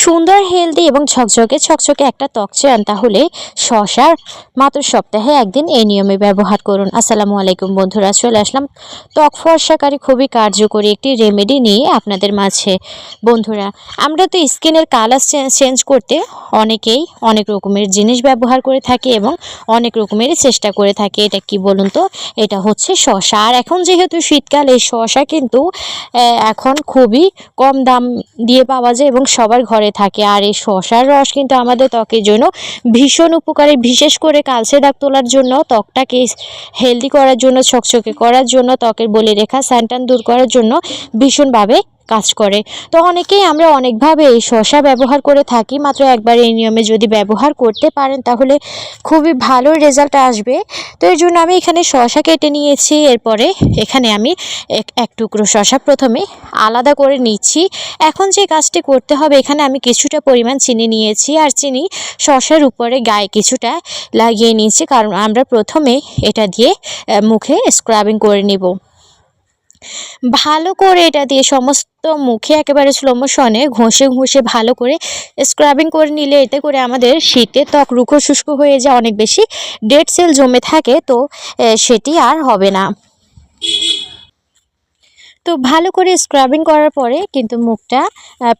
সুন্দর হেলদি এবং ঝকঝকে ছকছকে একটা ত্বক চান, তাহলে শশার মাত্র সপ্তাহে একদিন এই নিয়মে ব্যবহার করুন। আসসালামু আলাইকুম বন্ধুরা, চলে আসলাম ত্বক ফর্সাকারী, খুবই কার্যকরী একটি রেমেডি নিয়ে আপনাদের মাঝে। বন্ধুরা, আমরা তো স্কিনের কালার চেঞ্জ করতে অনেকেই অনেক রকমের জিনিস ব্যবহার করে থাকি এবং অনেক রকমেরই চেষ্টা করে থাকি। এটা কি বলুন তো? এটা হচ্ছে শশা। আর এখন যেহেতু শীতকাল, এই শশা কিন্তু এখন খুবই কম দাম দিয়ে পাওয়া যায় এবং সবার ঘরে থাকে। আর এই শশার রস কিন্তু আমাদের ত্বকের জন্য ভীষণ উপকারী। বিশেষ করে কালসে দাগ তোলার জন্য, ত্বকটাকে হেলদি করার জন্য, ছকছকে করার জন্য, ত্বকের বলি রেখা স্যান্টান দূর করার জন্য ভীষণভাবে কাজ করে। তো অনেকেই আমরা অনেকভাবে এই শশা ব্যবহার করে থাকি। মাত্র একবার এই নিয়মে যদি ব্যবহার করতে পারেন, তাহলে খুবই ভালো রেজাল্ট আসবে। তো এর জন্য আমি এখানে শশা কেটে নিয়েছি। এরপরে এখানে আমি এক এক টুকরো শশা প্রথমে আলাদা করে নিচ্ছি। এখন যে কাজটি করতে হবে, এখানে আমি কিছুটা পরিমাণ চিনি নিয়েছি। আর চিনি শশার উপরে গায়ে কিছুটা লাগিয়ে নিয়েছি। কারণ আমরা প্রথমে এটা দিয়ে মুখে স্ক্রাবিং করে নিব। ভালো করে এটা দিয়ে সমস্ত মুখে একেবারে স্লো মোশনে ঘষে ঘষে ভালো করে স্ক্রাবিং করে নিলে এতে করে আমাদের শীতে ত্বক রুখো শুষ্ক হয়ে যায় অনেক বেশি ডেড সেল জমে থাকে তো সেটি আর হবে না। তো ভালো করে স্ক্রাবিং করার পরে কিন্তু মুখটা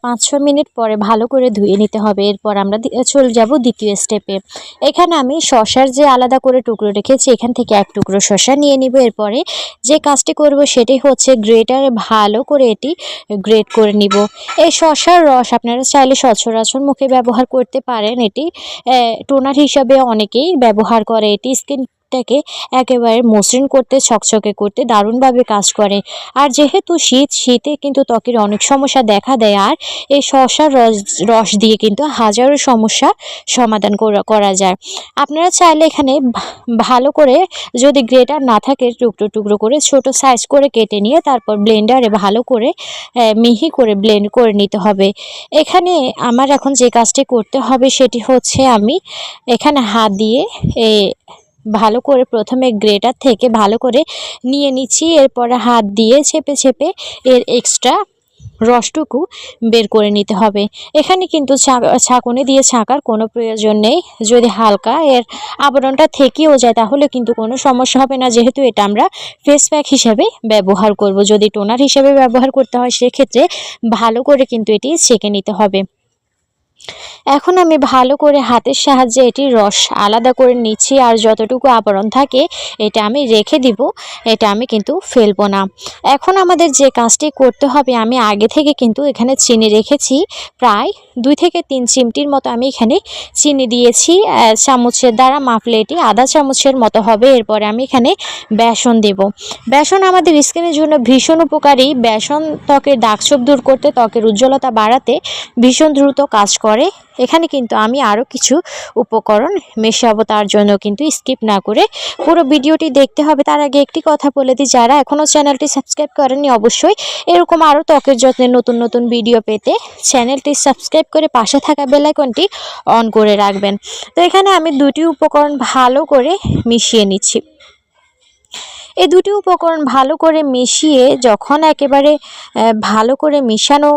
পাঁচ ছ মিনিট পরে ভালো করে ধুয়ে নিতে হবে। এরপর আমরা চলে যাব দ্বিতীয় স্টেপে এখানে আমি শশার যে আলাদা করে টুকরো রেখেছি, এখান থেকে এক টুকরো শশা নিয়ে নিব। এরপরে যে কাজটি করব সেটি হচ্ছে গ্রেটারে ভালো করে এটি গ্রেট করে নিব। এই শশার রস আপনারা চাইলে সচরাচর মুখে ব্যবহার করতে পারেন। এটি টোনার হিসাবে অনেকেই ব্যবহার করে। এটি স্কিনটাকে একেবারে মসৃণ করতে, ছকছকে করতে দারুণভাবে কাজ করে। আর যেহেতু শীত, শীতে কিন্তু ত্বকের অনেক সমস্যা দেখা দেয়। আর এই শশার রস রস দিয়ে কিন্তু হাজারো সমস্যা সমাধান করা যায়। আপনারা চাইলে এখানে ভালো করে যদি গ্রেটার না থাকে, টুকরো টুকরো করে, ছোট সাইজ করে কেটে নিয়ে তারপর ব্লেন্ডারে ভালো করে মিহি করে ব্লেন্ড করে নিতে হবে। এখানে আমার এখন যে কাজটি করতে হবে সেটি হচ্ছে আমি এখানে হাত দিয়ে ভালো করে প্রথমে গ্রেটার থেকে ভালো করে নিয়ে নিচ্ছি, এরপরে হাত দিয়ে ছেপে চেপে এর এক্সট্রা রসটুকু বের করে নিতে হবে। এখানে কিন্তু ছাঁকুনি দিয়ে ছাঁকার কোনো প্রয়োজন নেই। যদি হালকা এর আবরণটা থেকেও যায়, তাহলে কিন্তু কোনো সমস্যা হবে না। যেহেতু এটা আমরা ফেস প্যাক হিসেবে ব্যবহার করব। যদি টোনার হিসেবে ব্যবহার করতে হয়, সেক্ষেত্রে ভালো করে কিন্তু এটি ছেঁকে নিতে হবে। এখন আমি ভালো করে হাতের সাহায্যে এটির রস আলাদা করে নিচ্ছি আর যতটুকু আবরণ থাকে এটা আমি রেখে দিব, এটা আমি কিন্তু ফেলব না। এখন আমাদের যে কাজটি করতে হবে, আমি আগে থেকে কিন্তু এখানে চিনি রেখেছি, প্রায় দুই থেকে তিন চিমটির মতো আমি এখানে চিনি দিয়েছি চামচের দ্বারা মাপলে এটি আধা চামচের মতো হবে, এরপরে আমি এখানে বেসন দেব। বেসন আমাদের স্কিনের জন্য ভীষণ উপকারী, বেসন ত্বকের দাগছোপ দূর করতে, ত্বকের উজ্জ্বলতা বাড়াতে ভীষণ দ্রুত কাজ করে। এখানে কিন্তু আমি আরও কিছু উপকরণ মেশাবো তার জন্য কিন্তু স্কিপ না করে পুরো ভিডিওটি দেখতে হবে। তার আগে একটি কথা বলে দিই, যারা এখনও চ্যানেলটি সাবস্ক্রাইব করেননি অবশ্যই এরকম আরও ত্বকের যত্নের নতুন নতুন ভিডিও পেতে চ্যানেলটি সাবস্ক্রাইব করে পাশে থাকা বেলাইকনটি অন করে রাখবেন। তো এখানে আমি দুটি উপকরণ ভালো করে মিশিয়ে নিচ্ছি। এই দুটি উপকরণ ভালো করে মিশিয়ে যখন একেবারে ভালো করে মিশানো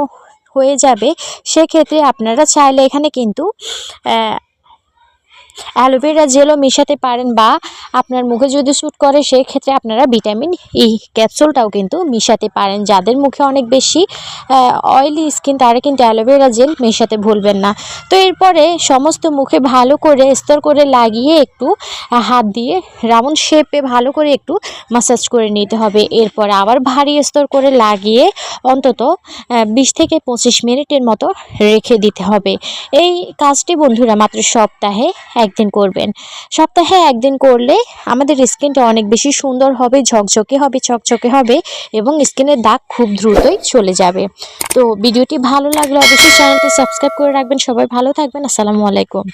হয়ে যাবে সেক্ষেত্রে আপনারা চাইলে এখানে কিন্তু অ্যালোভেরা জেলও মেশাতে পারেন বা আপনার মুখে যদি শ্যুট করে, সেক্ষেত্রে আপনারা ভিটামিন ই ক্যাপসুলটাও কিন্তু মিশাতে পারেন। যাদের মুখে অনেক বেশি অয়েলি স্কিন তারা কিন্তু অ্যালোভেরা জেল মেশাতে ভুলবেন না। তো এরপরে সমস্ত মুখে ভালো করে স্তর করে লাগিয়ে একটু হাত দিয়ে রাউন্ড শেপে ভালো করে একটু মাসাজ করে নিতে হবে। এরপর আবার ভারী স্তর করে লাগিয়ে অন্তত বিশ থেকে পঁচিশ মিনিটের মতো রেখে দিতে হবে। এই কাজটি বন্ধুরা মাত্র সপ্তাহে একদিন করবেন। সপ্তাহে একদিন করলে আমাদের স্কিনটা অনেক বেশি সুন্দর হবে, ঝকঝকে হবে, চকচকে হবে এবং স্কিনের দাগ খুব দ্রুতই চলে যাবে। তো ভিডিওটি ভালো লাগলে অবশ্যই চ্যানেলটি সাবস্ক্রাইব করে রাখবেন। সবাই ভালো থাকবেন। আসসালামু আলাইকুম।